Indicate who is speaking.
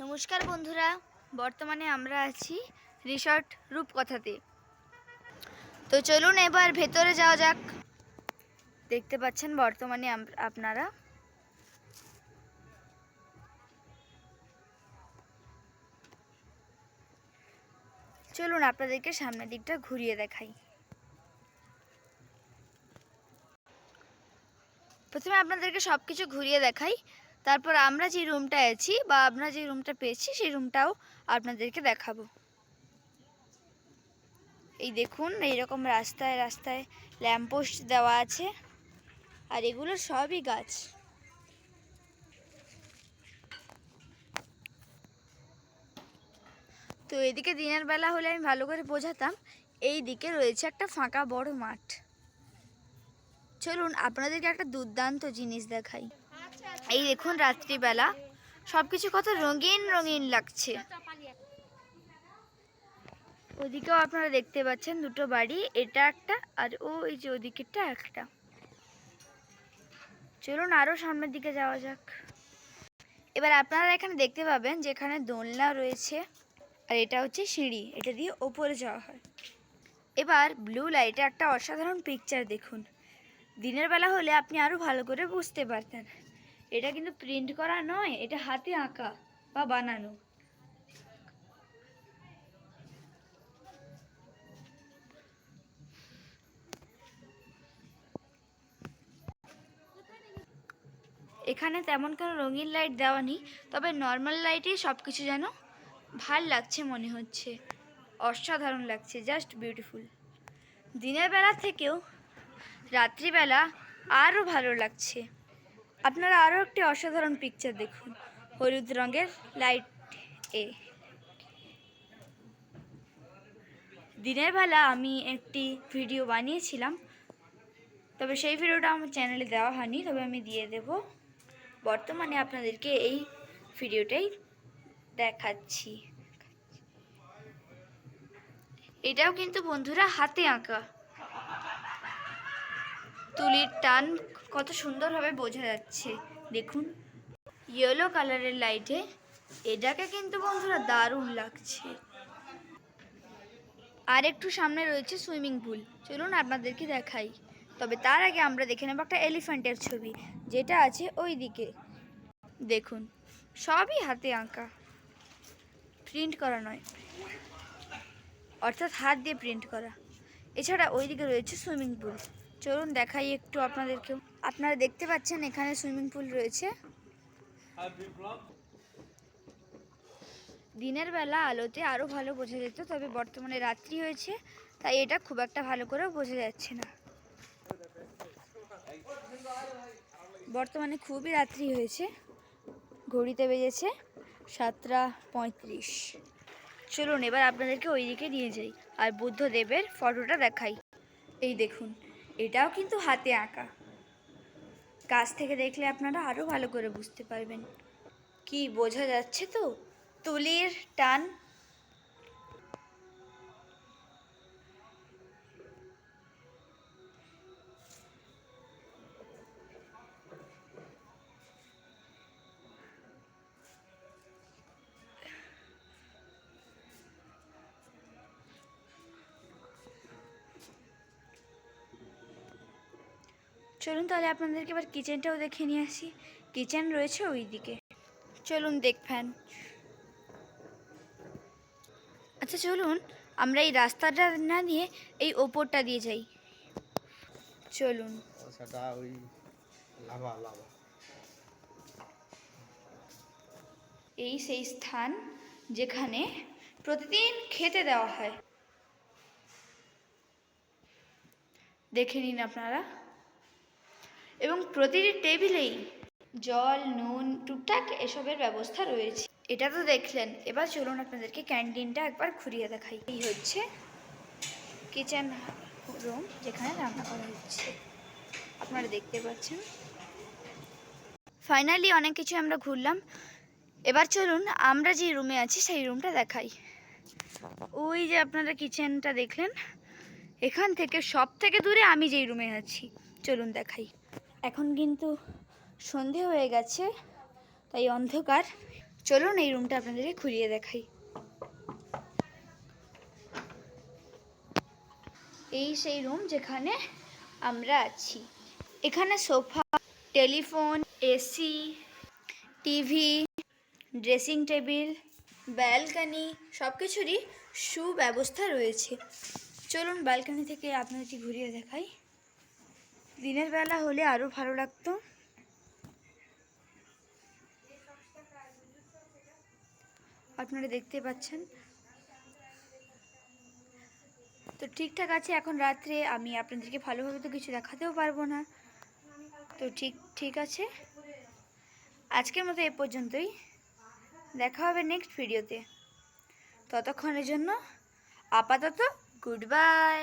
Speaker 1: নমস্কার বন্ধুরা, বর্তমানে আমরা আছি রিসর্ট রূপকথাতে। তো চলুন এবার ভেতরে যাওয়া যাক। দেখতে পাচ্ছেন বর্তমানে আপনারা। চলুন আপনাদেরকে সামনের দিকটা ঘুরিয়ে দেখাই। প্রথমে আপনাদেরকে সব কিছু ঘুরিয়ে দেখাই। তারপর আমরা যে রুমটা আছি বা আমরা যে রুমটা পেয়েছি, সেই রুমটাও আপনাদেরকে দেখাবো। এই দেখুন, এইরকম রাস্তায় রাস্তায় ল্যাম্পপোস্ট দেওয়া আছে আর এগুলো সবই গাছ। তো এদিকে দিনের বেলা হলে আমি ভালো করে বোঝাতাম, এই দিকে রয়েছে একটা ফাঁকা বড় মাঠ। চলুন আপনাদেরকে একটা দুর্দান্ত জিনিস দেখাই। এই দেখুন, রাত্রিবেলা সবকিছু কত রঙিন রঙিন লাগছে। ওদিকেও আপনারা দেখতে পাচ্ছেন দুটো বাড়ি, এটা একটা আর ও এই যে ওদিকেরটা একটা। চলুন আরও সামনের দিকে যাওয়া যাক। এবার আপনারা এখানে দেখতে পাবেন যেখানে দোলনা রয়েছে আর এটা হচ্ছে সিঁড়ি, এটা দিয়ে ওপরে যাওয়া হয়। এবার ব্লু লাইটে একটা অসাধারণ পিকচার দেখুন। দিনের বেলা হলে আপনি আরও ভালো করে বুঝতে পারতেন। এটা কিন্তু প্রিন্ট করা নয়, এটা হাতে আঁকা বা বানানো। এখানে তেমন কোনো রঙিন লাইট দেওয়া নেই, তবে নর্মাল লাইটেই সব কিছু যেন ভালো লাগছে মনে হচ্ছে। অসাধারণ লাগছে জাস্ট বিউটিফুল দিনের বেলা থেকেও রাত্রিবেলা আরও ভালো লাগছে। আপনারা আরও একটি অসাধারণ পিকচার দেখুন। হলুদ রঙের লাইট এ। দিনের বেলা আমি একটি ভিডিও বানিয়েছিলাম, তবে সেই ভিডিওটা আমার চ্যানেলে দেওয়া হয়নি, তবে আমি দিয়ে দেব। বর্তমানে আপনাদেরকে এই ভিডিওটাই দেখাচ্ছি। এটাও কিন্তু বন্ধুরা হাতে আঁকা। তুলির টান কত সুন্দরভাবে বোঝা যাচ্ছে। দেখুন ইয়েলো কালারের লাইটে এটাকে কিন্তু বন্ধুরা দারুণ লাগছে। আর একটু সামনে রয়েছে সুইমিং পুল চলুন আপনাদেরকে দেখাই। তবে তার আগে আমরা দেখে নেব একটা এলিফ্যান্টের ছবি, যেটা আছে ওই দিকে দেখুন, সবই হাতে আঁকা। প্রিন্ট করা নয়, অর্থাৎ হাত দিয়ে প্রিন্ট করা। এছাড়া ওইদিকে রয়েছে সুইমিং পুল চলুন দেখাই একটু আপনাদেরকেও আপনারা দেখতে পাচ্ছেন এখানে সুইমিং পুল রয়েছে। দিনের বেলা আলোতে আরও ভালো বোঝা যেত, তবে বর্তমানে রাত্রি হয়েছে, তাই এটা খুব একটা ভালো করে বোঝা যাচ্ছে না। বর্তমানে খুবই রাত্রি হয়েছে, ঘড়িতে বেজেছে সাতটা পঁয়ত্রিশ। চলুন এবার আপনাদেরকে ওইদিকে নিয়ে যাই, আর বুদ্ধদেবের ফটোটা দেখাই। এই দেখুন এটাও কিন্তু হাতে আঁকা। কাছ থেকে দেখলে আপনারা আরও ভালো করে বুঝতে পারবেন। কি বোঝা যাচ্ছে তো? তুলির টান চলুন তাহলে আপনাদেরকে এবার কিচেনটাও দেখে নিয়ে আসি। কিচেন রয়েছে ওই দিকে চলুন দেখবেন আচ্ছা চলুন আমরা এই রাস্তাটা না নিয়ে এই ওপরটা দিয়ে যাই। চলুন। এই সেই স্থান যেখানে প্রতিদিন খেতে দেওয়া হয়। দেখে নিন আপনারা। এবং প্রতিটি টেবিলেই জল, নুন, টুকটাক এসবের ব্যবস্থা রয়েছে। এটা তো দেখলেন। এবার চলুন আপনাদেরকে ক্যান্টিনটা একবার ঘুরিয়ে দেখাই। এই হচ্ছে কিচেন রুম যেখানে রান্না করা হচ্ছে। আপনারা দেখতে পাচ্ছেন। ফাইনালি অনেক কিছু আমরা ঘুরলাম। এবার চলুন আমরা যে রুমে আছি সেই রুমটা দেখাই। ওই যে আপনারা কিচেনটা দেখলেন, এখান থেকে সব থেকে দূরে আমি যেই রুমে আছি। চলুন দেখাই। এখন কিন্তু সন্ধে হয়ে গেছে, তাই অন্ধকার। চলুন এই রুমটা আপনাদেরকে ঘুরিয়ে দেখাই। এই সেই রুম যেখানে আমরা আছি। এখানে sofa, telephone, AC, TV, dressing table, balcony সব কিছুরই সুব্যবস্থা রয়েছে। চলুন ব্যালকানি থেকে আপনাদেরকে ঘুরিয়ে দেখাই। দিনের বেলা হলে আরও ভালো লাগতো। আপনারা দেখতে পাচ্ছেন। তো ঠিকঠাক আছে, এখন রাত্রে আমি আপনাদেরকে ভালোভাবে তো কিছু দেখাতেও পারব না। তো ঠিক ঠিক আছে। আজকের মতো এ পর্যন্তই। দেখা হবে নেক্সট ভিডিওতে ততক্ষণের জন্য আপাতত গুড বাই